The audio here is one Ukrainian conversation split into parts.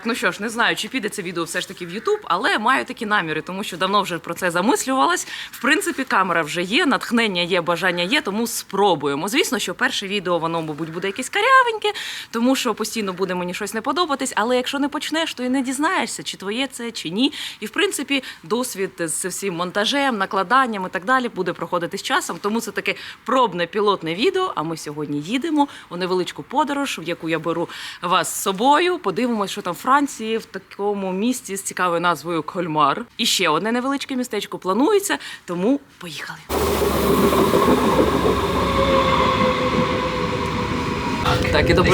Так, ну що ж, не знаю, чи піде це відео все ж таки в Ютуб, але маю такі наміри, тому що давно вже про це замислювалась. В принципі, камера вже є, натхнення є, бажання є, тому спробуємо. Звісно, що перше відео воно, мабуть, буде якесь карявеньке, тому що постійно буде мені щось не подобатись. Але якщо не почнеш, то і не дізнаєшся, чи твоє це, чи ні. І в принципі, досвід з всім монтажем, накладанням і так далі буде проходити з часом. Тому це таке пробне пілотне відео. А ми сьогодні їдемо у невеличку подорож, в яку я беру вас з собою. Подивимось, що там в Франції, в такому місті з цікавою назвою Кольмар. І ще одне невеличке містечко планується, тому поїхали. Так, і добра...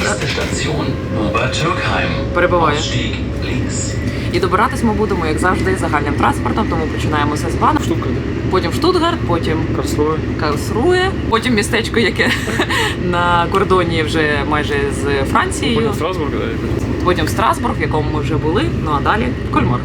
Links. І добиратись ми будемо, як завжди, загальним транспортом, тому починаємо з Еспана, Штука, потім Штутгарт, потім Карслує. Карлсрує, потім містечко, яке на кордоні вже майже з Францією. Потім Страсбург, і потім Страсбург, в якому ми вже були, ну а далі Кольмар.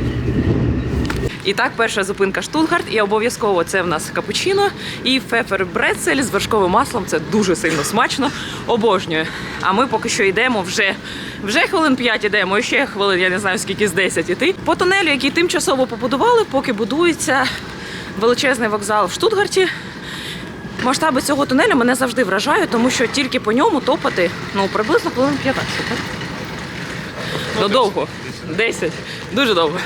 І так, перша зупинка Штутгарт, і обов'язково це в нас капучино і фефер брецель з вершковим маслом. Це дуже сильно смачно. Обожнюю. А ми поки що йдемо вже. Вже хвилин 5 ідемо, і ще хвилин, я не знаю скільки з 10 іти. По тунелю, який тимчасово побудували, поки будується величезний вокзал в Штутгарті. Масштаби цього тунелю мене завжди вражають, тому що тільки по ньому топати ну, приблизно хвилин 15. Ну, довго. 10. Дуже довго.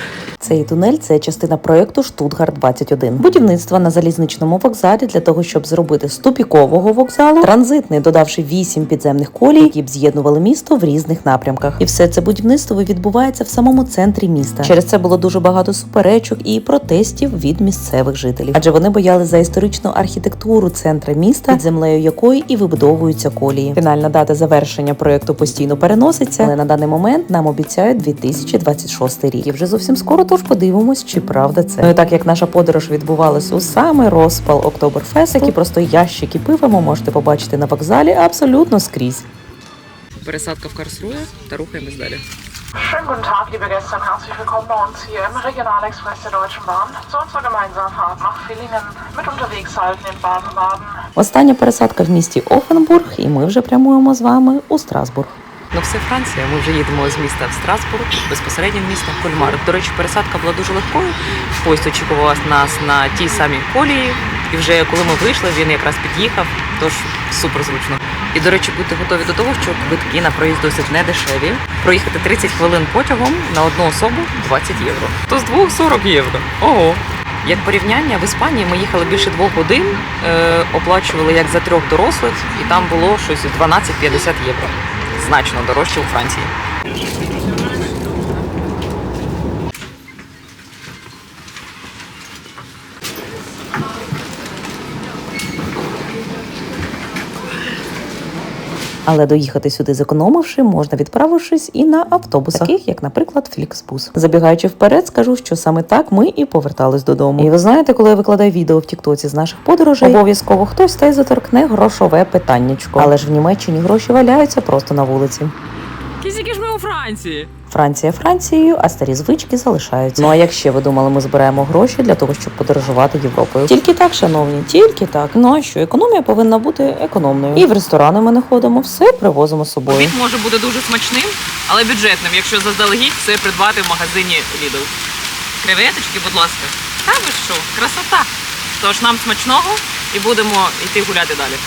Цей тунель це частина проєкту Штутгарт 21 Будівництво на залізничному вокзалі для того, щоб зробити з вокзалу транзитний, додавши вісім підземних колій, які б з'єднували місто в різних напрямках. І все це будівництво відбувається в самому центрі міста. Через це було дуже багато суперечок і протестів від місцевих жителів, адже вони боялись за історичну архітектуру центра міста, під землею якої і вибудовуються колії. Фінальна дата завершення проєкту постійно переноситься, але на даний момент нам обіцяють 2026 рік. І вже зовсім скоро. Тож подивимось, чи правда це. Ну і так як наша подорож відбувалася у саме розпал Октоберфест, які просто ящики пива ви можете побачити на вокзалі абсолютно скрізь. Пересадка в Карсрує та рухаємось далі. Schönen guten Tag, liebe Gäste und herzlich willkommen bei uns hier im Regionalexpress der Deutschen Bahn zu unserer gemeinsamen Fahrt nach Villingen mit Unterwegshalten in Baden-Baden. Остання пересадка в місті Офенбург, і ми вже прямуємо з вами у Страсбург. Ну, все Франція. Ми вже їдемо з міста в Страсбург, безпосередньо в місто Кольмар. До речі, пересадка була дуже легкою. Поїзд очікував нас на тій самій колії. І вже коли ми вийшли, він якраз під'їхав, тож супер зручно. І, до речі, будьте готові до того, що квитки на проїзд досить недешеві. Проїхати 30 хвилин потягом на одну особу 20 євро. То з двох 40 євро. Ого. Як порівняння в Іспанії ми їхали більше двох годин, е, оплачували як за трьох дорослих, і там було щось 12-50 євро. Значно дорожче у Франції. Але доїхати сюди зекономивши, можна відправившись і на автобусах, таких як, наприклад, Фліксбус. Забігаючи вперед, скажу, що саме так ми і повертались додому. І ви знаєте, коли я викладаю відео в Тіктоці з наших подорожей, обов'язково хтось та й заторкне грошове питаннячко. Але ж в Німеччині гроші валяються просто на вулиці. Кізіки ж ми у Франції. Франція Францією, а старі звички залишаються. Ну а як ще ви думали, ми збираємо гроші для того, щоб подорожувати Європою? Тільки так, шановні, тільки так. Ну а що економія повинна бути економною. І в ресторани ми не ходимо, все привозимо з собою. Обід може бути дуже смачним, але бюджетним, якщо заздалегідь все придбати в магазині Lidl. Креветочки, будь ласка. Та ви що, красота. Тож нам смачного і будемо йти гуляти далі.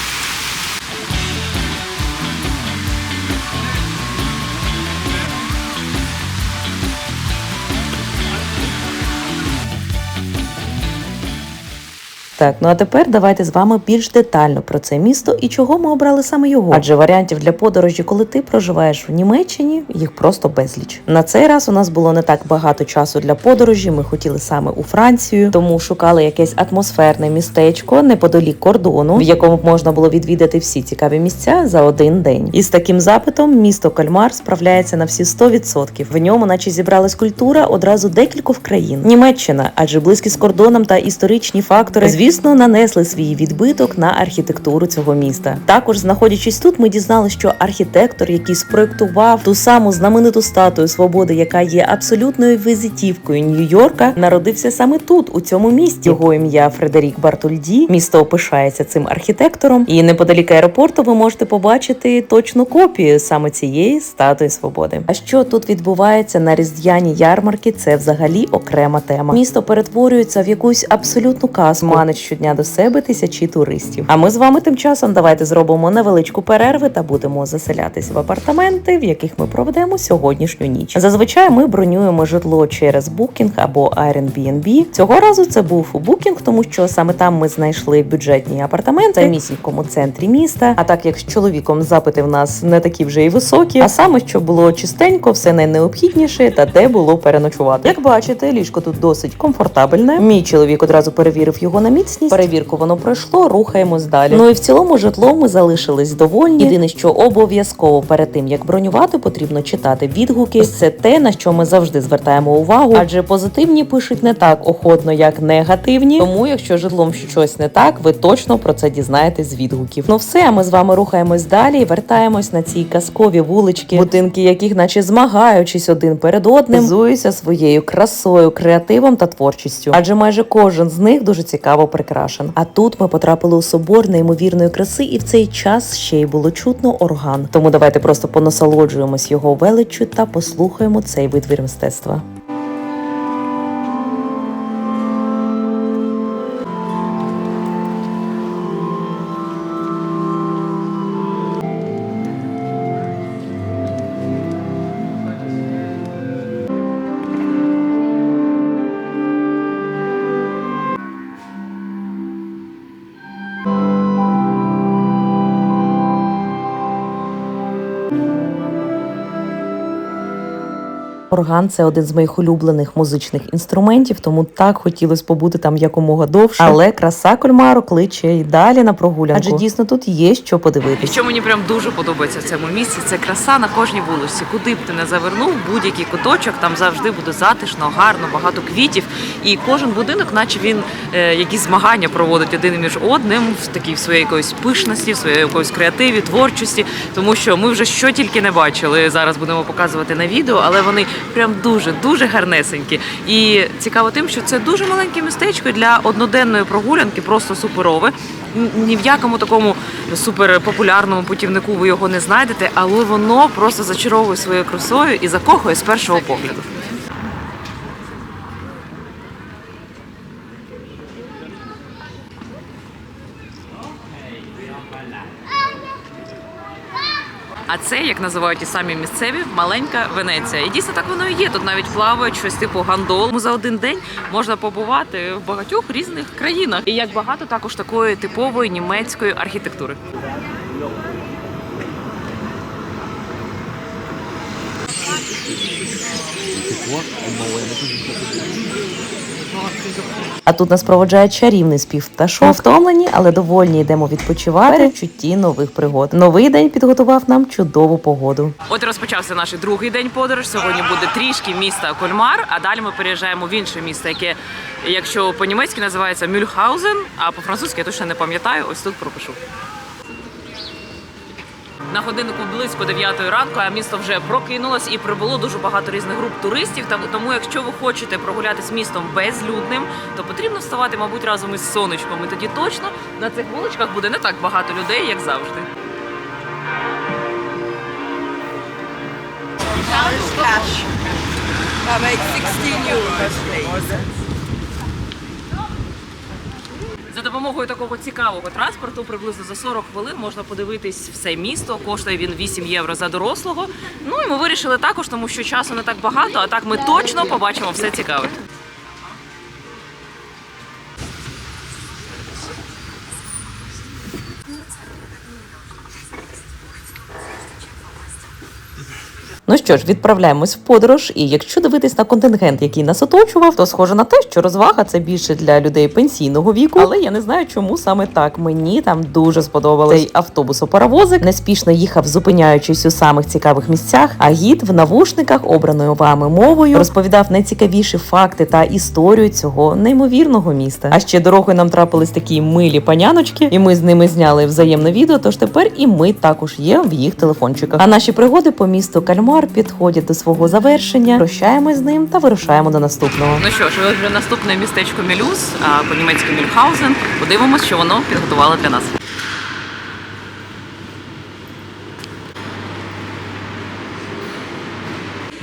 Так, ну а тепер давайте з вами більш детально про це місто і чого ми обрали саме його. Адже варіантів для подорожі, коли ти проживаєш в Німеччині, їх просто безліч. На цей раз у нас було не так багато часу для подорожі. Ми хотіли саме у Францію, тому шукали якесь атмосферне містечко неподалік кордону, в якому можна було відвідати всі цікаві місця за один день. І з таким запитом місто Кальмар справляється на всі 100%. В ньому, наче зібралась культура одразу декількох країн. Німеччина, адже близькість з кордоном та історичні фактори, звісно. Звісно, нанесли свій відбиток на архітектуру цього міста. Також, знаходячись тут, ми дізналися, що архітектор, який спроектував ту саму знамениту статую свободи, яка є абсолютною візитівкою Нью-Йорка, народився саме тут, у цьому місті. Його ім'я Фредерік Бартольді. Місто опишається цим архітектором, і неподалік аеропорту ви можете побачити точну копію саме цієї статуї свободи. А що тут відбувається на різдвяні ярмарки? Це взагалі окрема тема. Місто перетворюється в якусь абсолютну казку, манить щодня до себе тисячі туристів. А ми з вами тим часом давайте зробимо невеличку перерву та будемо заселятись в апартаменти, в яких ми проведемо сьогоднішню ніч. Зазвичай ми бронюємо житло через Booking або Airbnb. Цього разу це був Booking, тому що саме там ми знайшли бюджетні апартаменти в місінькому центрі міста. А так як з чоловіком запити в нас не такі вже й високі, а саме щоб було чистенько, все найнеобхідніше та де було переночувати. Як бачите, ліжко тут досить комфортабельне. Мій чоловік одразу перевірив його на міцність. Перевірку воно пройшло. Рухаємось далі. Ну і в цілому житло ми залишились довольні. Єдине, що обов'язково перед тим як бронювати, потрібно читати відгуки. Це те на що ми завжди звертаємо увагу, адже позитивні пишуть не так охотно, як негативні. Тому, якщо житлом щось не так, ви точно про це дізнаєтесь з відгуків. Ну все, а ми з вами рухаємось далі і вертаємось на ці казкові вулички, будинки яких, наче змагаючись один перед одним, зуються своєю красою, креативом та творчістю. Адже майже кожен з них дуже цікаво прикрашен. А тут ми потрапили у собор неймовірної краси, і в цей час ще й було чутно орган. Тому давайте просто понасолоджуємось його величчю та послухаємо цей витвір мистецтва. Орган це один з моїх улюблених музичних інструментів, тому так хотілося побути там якомога довше. Але краса кольмару кличе і далі на прогулянку. Адже дійсно тут є що подивитися. Що мені прям дуже подобається в цьому місці, це краса на кожній вулиці. Куди б ти не завернув, будь-який куточок, там завжди буде затишно, гарно, багато квітів. І кожен будинок, наче він е, якісь змагання проводить один між одним в такій в своїй якоїсь пишності, в своїй якоїсь креативі, творчості. Тому що ми вже що тільки не бачили. Зараз будемо показувати на відео, але вони прям дуже дуже гарнесенькі. І цікаво тим, що це дуже маленьке містечко для одноденної прогулянки, просто суперове. Ні в якому такому суперпопулярному путівнику ви його не знайдете, але воно просто зачаровує своєю красою і закохує з першого погляду. А це, як називають і самі місцеві, маленька Венеція. І дійсно так воно і є. Тут навіть плавають щось типу гандол. За один день можна побувати в багатьох різних країнах. І як багато також такої типової німецької архітектури. А тут нас проводжає чарівний спів пташок. Втомлені, але довольні йдемо відпочивати в чутті нових пригод. Новий день підготував нам чудову погоду. От розпочався наш другий день подорож. Сьогодні буде трішки міста Кольмар, а далі ми переїжджаємо в інше місто, яке, якщо по-німецьки називається Мюльхаузен, а по-французьки я точно не пам'ятаю. Ось тут пропишу. На годиннику близько 9 ранку, а місто вже прокинулось і прибуло дуже багато різних груп туристів. Тому, якщо ви хочете прогулятися містом безлюдним, то потрібно вставати, мабуть, разом із сонечком. І тоді точно на цих вуличках буде не так багато людей, як завжди. cash. I made 16 euros. За допомогою такого цікавого транспорту приблизно за 40 хвилин можна подивитись все місто. Коштує він 8 євро за дорослого. Ну і ми вирішили також, тому що часу не так багато, а так ми точно побачимо все цікаве. Ну що ж, відправляємось в подорож. І якщо дивитись на контингент, який нас оточував, то схоже на те, що розвага це більше для людей пенсійного віку. Але я не знаю, чому саме так. Мені там дуже сподобалось. Цей автобус-паровозик неспішно їхав, зупиняючись у самих цікавих місцях. А гід в навушниках, обраною вами мовою, розповідав найцікавіші факти та історію цього неймовірного міста. А ще дорогою нам трапились такі милі паняночки, і ми з ними зняли взаємне відео. Тож тепер і ми також є в їх телефончиках. А наші пригоди по місту Кальмар підходять до свого завершення. Прощаємось з ним та вирушаємо до наступного. Ну що ж, вже наступне містечко Мілюс по-німецьки Мюльхаузен. Подивимось, що воно підготувало для нас.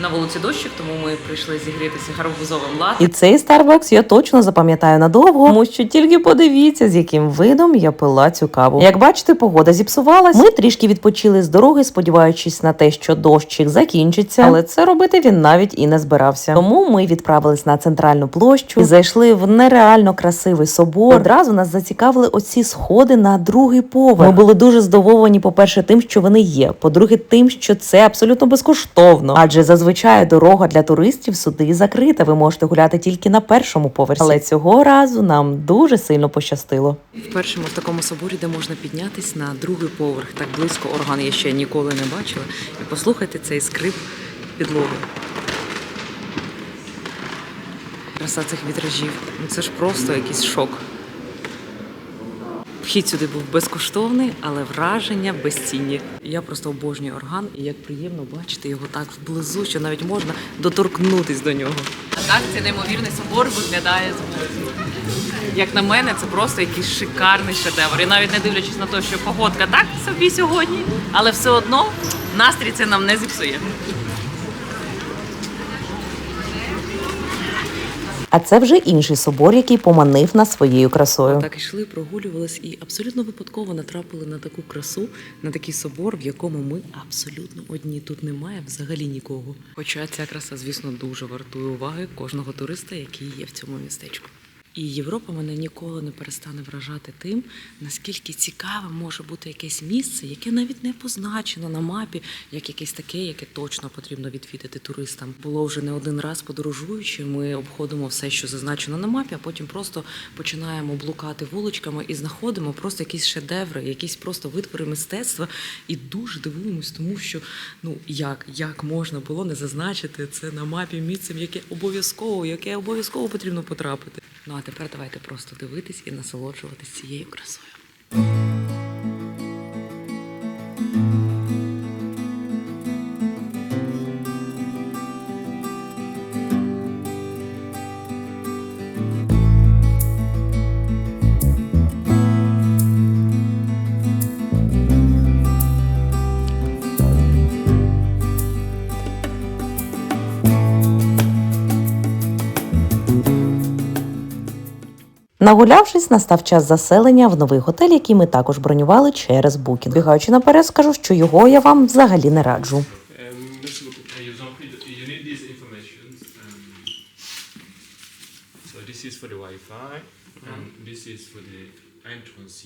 На вулиці дощик, тому ми прийшли зігрітися гарбузовим латте. І цей Starbucks я точно запам'ятаю надовго, тому що тільки подивіться, з яким видом я пила цю каву. Як бачите, погода зіпсувалась. Ми трішки відпочили з дороги, сподіваючись на те, що дощик закінчиться, але це робити він навіть і не збирався. Тому ми відправились на центральну площу і зайшли в нереально красивий собор. Одразу нас зацікавили оці сходи на другий поверх. Ми були дуже здивовані, по-перше, тим, що вони є. По-друге, тим, що це абсолютно безкоштовно. Адже зазвичай дорога для туристів сюди закрита. Ви можете гуляти тільки на першому поверсі. Але цього разу нам дуже сильно пощастило. Вперше ми в такому соборі, де можна піднятись на другий поверх. Так близько орган я ще ніколи не бачила. І послухайте цей скрип підлоги. Краса цих вітражів. Ну це ж просто якийсь шок. Вхід сюди був безкоштовний, але враження безцінні. Я просто обожнюю орган, і як приємно бачити його так зблизу, що навіть можна доторкнутись до нього. А так цей неймовірний собор виглядає збоку. Як на мене, це просто якийсь шикарний шедевр. І навіть не дивлячись на те, що погодка так собі сьогодні, але все одно настрій це нам не зіпсує. А це вже інший собор, який поманив нас своєю красою. Так йшли, прогулювались і абсолютно випадково натрапили на таку красу, на такий собор, в якому ми абсолютно одні. Тут немає взагалі нікого. Хоча ця краса, звісно, дуже вартує уваги кожного туриста, який є в цьому містечку. І Європа мене ніколи не перестане вражати тим, наскільки цікавим може бути якесь місце, яке навіть не позначено на мапі, як якесь таке, яке точно потрібно відвідати туристам. Було вже не один раз подорожуючи. Ми обходимо все, що зазначено на мапі, а потім просто починаємо блукати вуличками і знаходимо просто якісь шедеври, якісь просто витвори мистецтва, і дуже дивуємось, тому що ну як, як можна було не зазначити це на мапі місцем, яке обов'язково, яке обов'язково потрібно потрапити. Ну а тепер давайте просто дивитись і насолоджуватись цією красою. Нагулявшись, настав час заселення в новий готель, який ми також бронювали через букінг. Бігаючи наперед, скажу, що його я вам взагалі не раджу. Um, this is for the Wi-Fi, and this is for the entrance.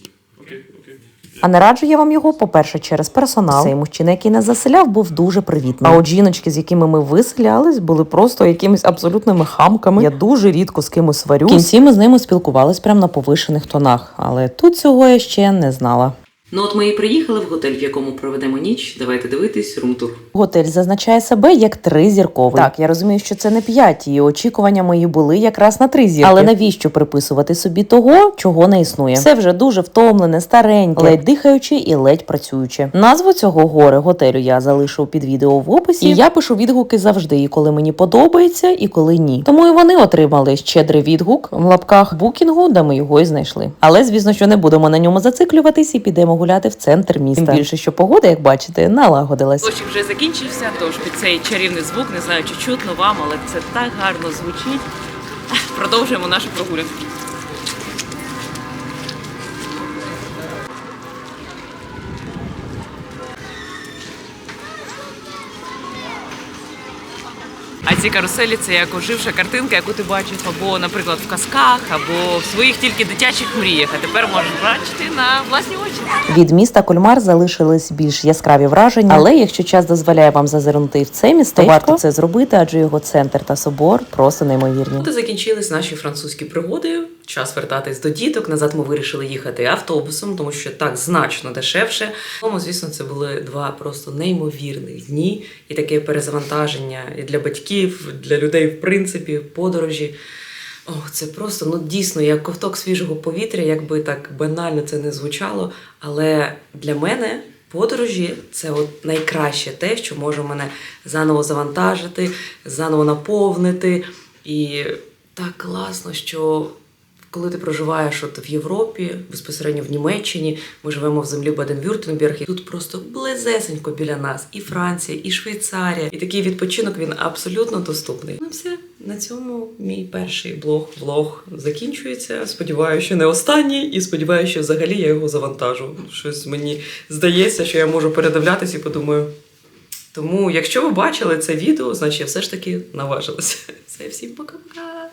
А не раджу я вам його, по-перше, через персонал. Цей мужчина, який нас заселяв, був дуже привітний. А от жіночки, з якими ми виселялись, були просто якимись абсолютними хамками. Я дуже рідко з кимось сварю. В кінці ми з ними спілкувались прямо на повишених тонах, але тут цього я ще не знала. Ну от ми і приїхали в готель, в якому проведемо ніч. Давайте дивитись рум-тур. Готель зазначає себе як тризірковий. Так, я розумію, що це не п'ять, і очікування мої були якраз на три зірки. Але навіщо приписувати собі того, чого не існує? Все вже дуже втомлене, стареньке, ледь дихаюче і ледь працююче. Назву цього гори готелю я залишу під відео в описі. І я пишу відгуки завжди, і коли мені подобається, і коли ні. Тому і вони отримали щедрий відгук в лапках букінгу, де ми його і знайшли. Але звісно, що не будемо на ньому зациклюватись і підемо гуляти в центр міста. Тим більше, що погода, як бачите, налагодилась. Дощ вже закінчився, тож під цей чарівний звук, не знаю, чи чутно вам, але це так гарно звучить. Продовжуємо нашу прогулянку. А ці каруселі це як оживша картинка, яку ти бачив або, наприклад, в казках, або в своїх тільки дитячих мріях. А тепер можеш бачити на власні очі. Від міста Кольмар залишились більш яскраві враження, але якщо час дозволяє вам зазирнути в це місто, варто це зробити, адже його центр та собор просто неймовірні. От і закінчились наші французькі пригоди. Час вертатись до діток. Назад ми вирішили їхати автобусом, тому що так значно дешевше. Тому, звісно, це були два просто неймовірних дні і таке перезавантаження і для батьків, для людей, в принципі, подорожі. Ох, це просто ну дійсно як ковток свіжого повітря, якби так банально це не звучало. Але для мене подорожі це от найкраще те, що може мене заново завантажити, заново наповнити. І так класно, що коли ти проживаєш от в Європі, безпосередньо в Німеччині, ми живемо в землі Баден-Вюртенберг, і тут просто близесенько біля нас і Франція, і Швейцарія. І такий відпочинок він абсолютно доступний. Ну все, на цьому мій перший блог влог закінчується. Сподіваюся, що не останній, і сподіваюся, що взагалі я його завантажу. Щось мені здається, що я можу передивлятися і подумаю. Тому, якщо ви бачили це відео, значить я все ж таки наважилася. Все, всім пока-пока.